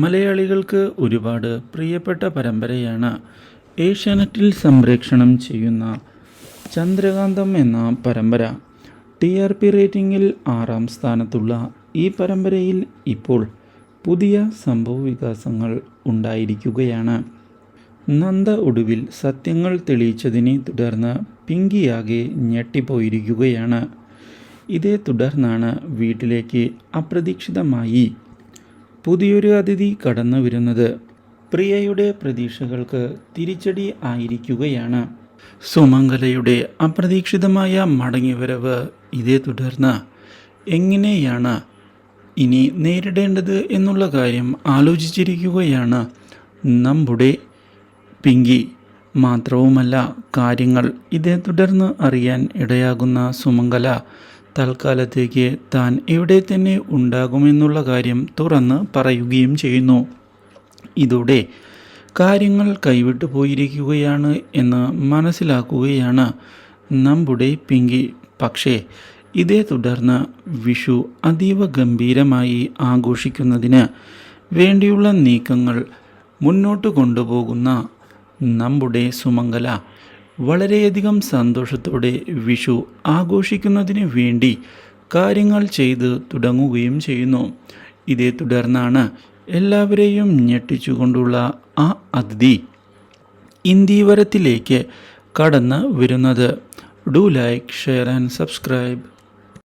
മലയാളികൾക്ക് ഒരുപാട് പ്രിയപ്പെട്ട പരമ്പരയാണ് ഏഷ്യാനെറ്റിൽ സംപ്രേക്ഷണം ചെയ്യുന്ന ചന്ദ്രകാന്തം എന്ന പരമ്പര. ടി ആർ പി റേറ്റിംഗിൽ ആറാം സ്ഥാനത്തുള്ള ഈ പരമ്പരയിൽ ഇപ്പോൾ പുതിയ സംഭവ വികാസങ്ങൾ ഉണ്ടായിരിക്കുകയാണ്. നന്ദ ഒടുവിൽ സത്യങ്ങൾ തെളിയിച്ചതിനെ തുടർന്ന് പിങ്കിയാകെ ഞെട്ടിപ്പോയിരിക്കുകയാണ്. ഇതേ തുടർന്നാണ് വീട്ടിലേക്ക് അപ്രതീക്ഷിതമായി പുതിയൊരു അതിഥി കടന്നു വരുന്നത് പ്രിയയുടെ പ്രതീക്ഷകൾക്ക് തിരിച്ചടി ആയിരിക്കുകയാണ്. സുമംഗലയുടെ അപ്രതീക്ഷിതമായ മടങ്ങിവരവ് ഇതേ തുടർന്ന് എങ്ങനെയാണ് ഇനി നേരിടേണ്ടത് എന്നുള്ള കാര്യം ആലോചിച്ചിരിക്കുകയാണ്. നമ്മുടെ പിങ്കി മാത്രവുമല്ല കാര്യങ്ങൾ ഇതേ തുടർന്ന് അറിയാൻ ഇടയാകുന്ന സുമംഗല തൽക്കാലത്തേക്ക് താൻ ഇവിടെ തന്നെ ഉണ്ടാകുമെന്നുള്ള കാര്യം തുറന്ന് പറയുകയും ചെയ്യുന്നു. ഇതോടെ കാര്യങ്ങൾ കൈവിട്ടു പോയിരിക്കുകയാണ് എന്ന് മനസ്സിലാക്കുകയാണ് നമ്മുടെ പിങ്കി. പക്ഷേ ഇതേ തുടർന്ന് വിഷു അതീവ ഗംഭീരമായി ആഘോഷിക്കുന്നതിന് വേണ്ടിയുള്ള നീക്കങ്ങൾ മുന്നോട്ട് കൊണ്ടുപോകുന്ന നമ്മുടെ സുമംഗല വളരെയധികം സന്തോഷത്തോടെ വിഷു ആഘോഷിക്കുന്നതിന് വേണ്ടി കാര്യങ്ങൾ ചെയ്ത് തുടങ്ങുകയും ചെയ്യുന്നു. ഇതേ തുടർന്നാണ് എല്ലാവരെയും ഞെട്ടിച്ചുകൊണ്ടുള്ള ആ അതിഥി ഇന്ദീവരത്തിലേക്ക് കടന്ന് വരുന്നത്. Do like share and subscribe